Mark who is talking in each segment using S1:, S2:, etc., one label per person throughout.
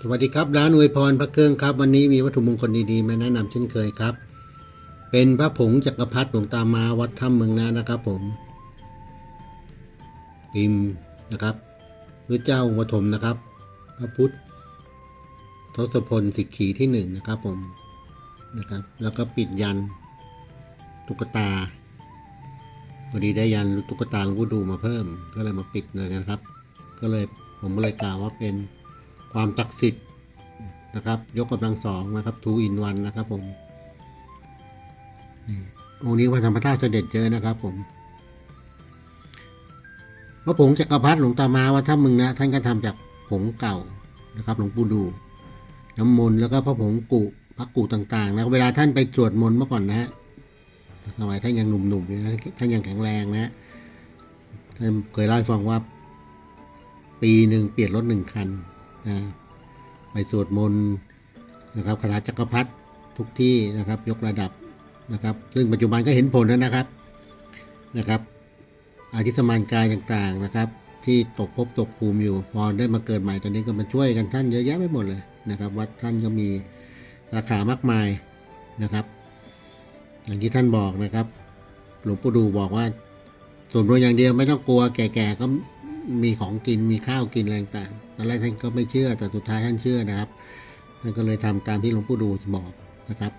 S1: สวัสดีครับร้านอวยพรพระเครื่องครับ วันนี้มีวัตถุมงคลดีๆมาแนะนำเช่นเคยครับ เป็นพระผงจักรพรรดิหลวงตามาวัดถ้ำเมืองนานะครับ ผมพิมพ์นะครับพระเจ้าองค์ปฐมนะครับ พระพุทธทศพลสิกขีที่หนึ่งนะครับ ผมนะครับ แล้วก็ปิดยันตุ๊กตาพอดีได้ยันตุ๊กตาลวงปู่ดูมาเพิ่ม ก็เลยมาปิดเลยนะครับ ก็เลยผมเลยกล่าวว่าเป็น ความศักดิ์สิทธิ์นะครับ ยกกำลังสองนะครับทูอินวันนะครับผมองค์นี้พระธรรมธาตุเสด็จเจอนะครับ ผมพระผงจักรพรรดิหลวงตามาว่าถ้ามึงนะ ท่านก็ทำจากผงเก่านะครับหลวงปู่ดู น้ำมนต์แล้วก็พระผงกุพระกุต่างๆ นะ เวลาท่านไปสวดมนต์เมื่อก่อนนะฮะสมัยท่านยังหนุ่มๆนะท่านยังแข็งแรงนะท่านเคยเล่าให้ฟังว่า ปีหนึ่งเปลี่ยนรถหนึ่งคัน นะไปสวดมนต์นะครับคณะจักรพรรดิทุกที่นะครับ ยกระดับนะครับ ซึ่งปัจจุบันก็เห็นผลแล้วนะครับนะครับ อาทิสมานกายต่างๆนะครับ ที่ตกภพตกภูมิอยู่ พอได้มาเกิดใหม่ตอนนี้ก็มาช่วยกันท่านเยอะแยะไปหมดเลยนะครับ วัดท่านก็มีสาขามากมายนะครับอย่างที่ท่านบอกนะครับ หลวงปู่ดูบอกว่าส่วนรวมอย่างเดียวไม่ต้องกลัวแก่ๆก็ มีของกินมีข้าวกินอะไรต่างตอนแรกท่านก็ไม่เชื่อแต่สุดท้ายท่านเชื่อนะครับท่านก็เลยทำตามที่หลวงปู่ดูบอกนะครับ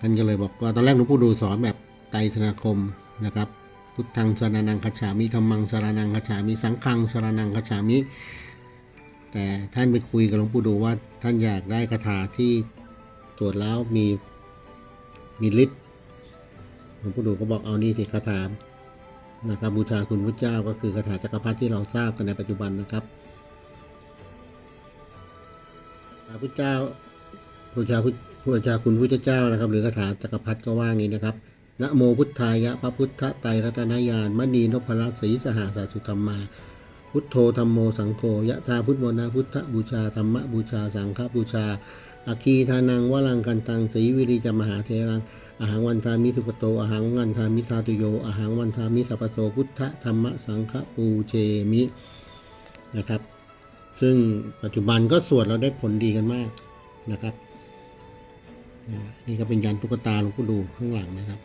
S1: ท่านก็เลยบอกว่าตอนแรกหลวงปู่ดูสอนแบบไตรสนาคมนะครับพุทธังสรนังคจฉามิธรรมังสรนังคจฉามิสังฆังสรนังคจฉามิ แต่ท่านไปคุยกับหลวงปู่ดูว่าท่านอยากได้คาถาที่ตรวจแล้วมีมีฤทธิ์หลวงปู่ดูก็บอกเอานี่สิคาถา นะครับบูชาคุณพระเจ้าก็คือคาถาจักรพรรดิที่เราทราบกันในปัจจุบันนะครับพระพุทธเจ้าบูชาพุทธบูชาคุณพระเจ้านะครับ หรือคาถาจักรพรรดิก็ว่างี้นะครับนะโมพุทธายะพระพุทธไตรรัตนญาณมณีนพรัตศรีสหาสาสุธรรมา พุทโธธรรมโมสังโฆยะธาพุทโมนาพุทธบูชาธรรมบูชาสังฆบูชาอาคีทานังวลังกันตังสีวิริจมหาเทรัง อาหังวันทามิสุขโตอาหังวันทามิทาตุโยอาหังวันทามิสัพโตพุทธธรรมสังฆปูเชมินะครับ ซึ่งปัจจุบันก็สวดเราได้ผลดีกันมากนะครับนี่ก็เป็นยันตุ๊กตาหลวงปู่ดูข้างหลังนะครับ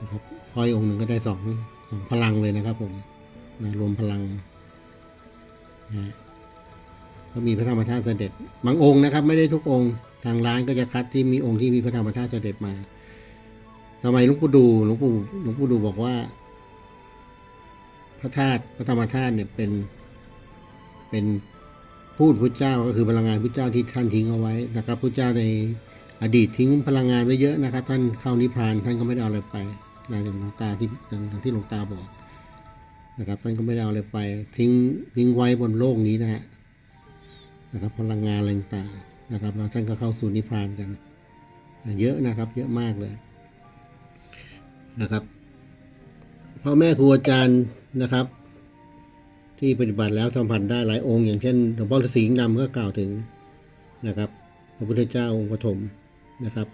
S1: นะครับห้อยองค์หนึ่งก็ได้สองสองพลังเลยนะครับ ผมนะรวมพลังนะก็มีพระธรรมธาตุเสด็จบางองค์นะครับ ไม่ได้ทุกองค์ ทางร้านก็จะคัดที่มีองค์ที่มีพระธรรมธาตุเสด็จมาทำไมหลวงปู่ดูหลวงปู่หลวงปู่ดูบอกว่า พระธาตุพระธรรมธาตุเนี่ยเป็นเป็นพูดพุทธเจ้าก็คือพลังงานพุทธเจ้าที่ท่านทิ้งเอาไว้นะครับพุทธเจ้าในอดีตทิ้งพลังงานไว้เยอะนะครับ ท่านเข้านิพพานท่านก็ไม่ได้เอาอะไรไปนะอย่างหลวงตาที่อย่างที่หลวงตาบอกนะครับท่านก็ไม่ได้เอาอะไรไป ทิ้งทิ้งไว้บนโลกนี้นะฮะนะครับพลังงานอะไรต่าง นะครับแล้วท่านก็เข้าสู่นิพพานกัน เยอะนะครับ เยอะมากเลยนะครับพ่อแม่ครูอาจารย์นะครับ ที่ปฏิบัติแล้วสัมผัสได้หลายองค์ อย่างเช่นหลวงพ่อฤาษีดำก็กล่าวถึงนะครับพระพุทธเจ้าองค์ปฐมนะครับ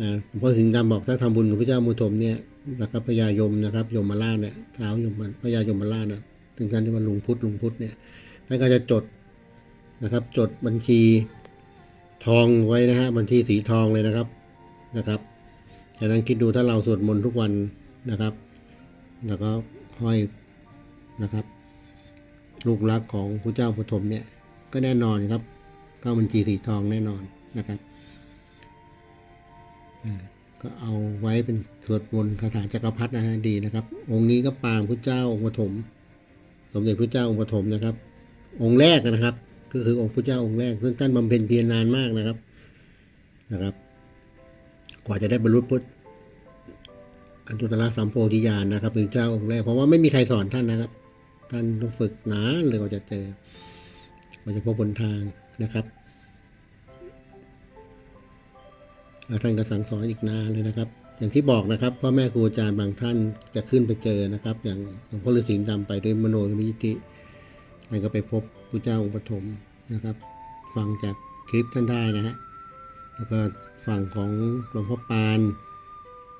S1: นะหลวงพ่อฤาษีดำบอกถ้าทำบุญกับพระเจ้ามุทมเนี่ยนะครับพญายมนะครับยมราชเนี่ยเท้ายมพญายมราชนะถึงการที่มันลุงพุทธลุงพุทธเนี่ยท่านก็จะจดนะครับ จดบัญชี ทองไว้นะฮะบัญชีสีทองเลยนะครับนะครับฉะนั้นคิดดูถ้าเราสวดมนต์ทุกวันนะครับ แล้วก็ห้อยนะครับ ลูกรักของพระเจ้าปฐมเนี่ยก็แน่นอนครับเข้าบัญชีสีทองแน่นอนนะครับก็เอาไว้เป็นสวดมนต์คาถาจักรพรรดินะฮะดีนะครับ องค์นี้ก็ปางพระเจ้าองค์ปฐมสมเด็จพระเจ้าองค์ปฐมนะครับ องค์แรกนะครับ ก็คือองค์พระเจ้าองค์แรกซึ่งท่านบำเพ็ญเพียรนานมากนะครับนะครับ กว่าจะได้บรรลุพุทธอันตุตระสัมโพธิญาณนะครับเป็นเจ้าองค์แรกเพราะว่าไม่มีใครสอนท่านนะครับ ท่านต้องฝึกหนาเลยกว่าจะเจอกว่าจะพบบนทางนะครับท่านก็สั่งสอนอีกนานเลยนะครับ อย่างที่บอกนะครับพ่อแม่ครูอาจารย์บางท่านจะขึ้นไปเจอนะครับ อย่างหลวงพ่อฤาษีดำไปด้วยมโนมิยิติ ท่านก็ไปพบพระเจ้าองค์ปฐมนะครับ ฟังจากคลิปท่านได้นะฮะแล้วก็ฝั่งของหลวงพ่อปาน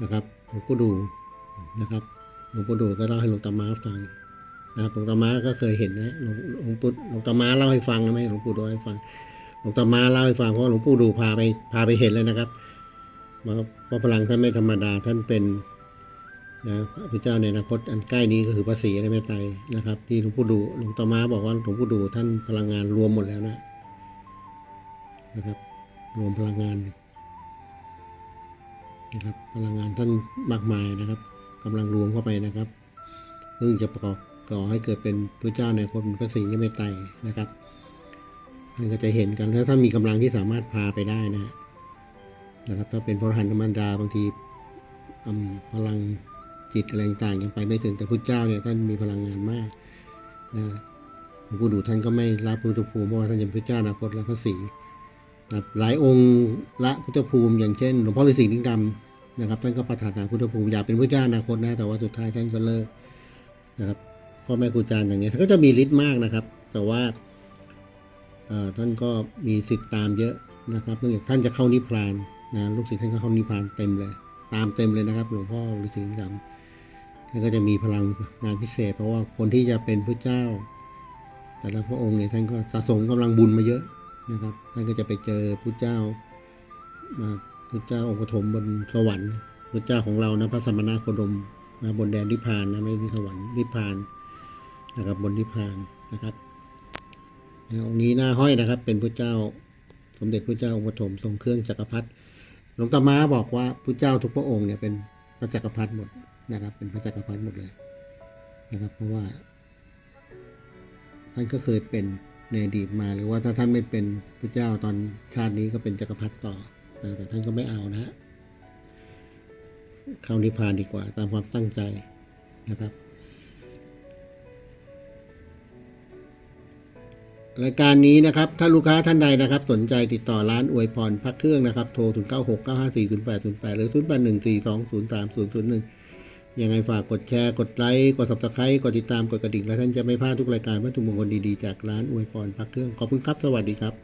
S1: นะครับหลวงปู่ดูนะครับหลวงปู่ดูก็เล่าให้หลวงตามาฟังนะครับหลวงตามาก็เคยเห็นนะหลวงหลวงปู่หลวงตามาเล่าให้ฟังนะไม่หลวงปู่ดูให้ฟังหลวงตามาเล่าให้ฟังเพราะหลวงปู่ดูพาไปพาไปเห็นเลยนะครับเพราะพลังท่านไม่ธรรมดาท่านเป็น นะพระพุทธเจ้าในอนาคตอันใกล้นี้ก็คือพระศรีอริยเมตไตรนะครับ ที่หลวงปู่ดูหลวงตมาบอกว่าหลวงปู่ดูท่านพลังงานรวมหมดแล้วนะนะครับ รวมพลังงานนะครับ พลังงานท่านมากมายนะครับกำลังรวมเข้าไปนะครับซึ่งจะประกอบก่อให้เกิดเป็นพระเจ้าในคนพระศรีอริยเมตไตรนะครับท่านก็จะเห็นกันถ้าท่านมีกำลังที่สามารถพาไปได้นะนะครับ ถ้าเป็นพระหันธรรมดาบางทีอืมพลัง จิตอะไรต่างยังไปไม่ถึงแต่พระเจ้าเนี่ยท่านมีพลังงานมากนะหลวงปู่ดูท่านก็ไม่รับพุทธภูมิเพราะว่าท่านเป็นพระเจ้าอนาคตและพระศรีนะครับหลายองค์ละพุทธภูมิ อย่างเช่นหลวงพ่อฤาษีลิงดำนะครับท่านก็ประทานทางพุทธภูมิอยากเป็นพระเจ้าอนาคตนะแต่ว่าสุดท้ายท่านก็เลิกนะครับพ่อแม่ครูอาจารย์อย่างเงี้ยท่านก็จะมีฤทธิ์มากนะครับ แต่ว่าเออท่านก็มีสิทธิ์ตามเยอะนะครับเนื่องจากท่านจะเข้านิพพานนะลูกศิษย์ท่านก็เข้านิพพานเต็มเลย ตามเต็มเลยนะครับ หลวงพ่อฤาษีลิงดำ ท่านก็จะมีพลังงานพิเศษ เพราะว่าคนที่จะเป็นพระเจ้า แต่ละพระองค์เนี่ยท่านก็สะสมกำลังบุญมาเยอะนะครับ ท่านก็จะไปเจอพุทธเจ้ามาพุทธเจ้าองค์ปฐมบนสวรรค์พุทธเจ้าของเรานะพระสมณโคดมนะบนแดนนิพพานนะไม่ที่สวรรค์นิพพานนะครับบนนิพพานนะครับองค์นี้หน้าห้อยนะครับ เป็นพุทธเจ้าสมเด็จพระเจ้าองค์ปฐมทรงเครื่องจักรพรรดิหลวงตามาบอกว่าพุทธเจ้าทุกพระองค์เนี่ยเป็นพระจักรพรรดิหมด นะครับ เป็นพระจักรพรรดิหมดเลยนะครับ เพราะว่าท่านก็เคยเป็นในอดีตมาหรือว่าถ้าท่านไม่เป็นพระเจ้าตอนชาตินี้ก็เป็นจักรพรรดิต่อแต่แต่ท่านก็ไม่เอานะเข้านิพพานดีกว่า ตามความตั้งใจนะครับรายการนี้นะครับ ถ้าลูกค้าท่านใดนะครับ สนใจติดต่อร้านอวยพรพักเครื่องนะครับ โทร 0 9 6 9 5 4 0 8 0 8 หรือ 0 ยังไงฝากกดแชร์ กดไลค์ กด subscribe กดติดตาม กดกระดิ่ง แล้วท่านจะไม่พลาดทุกรายการวัตถุมงคลดี ๆ จากร้านอวยพรพักเครื่อง ขอบคุณครับ สวัสดีครับ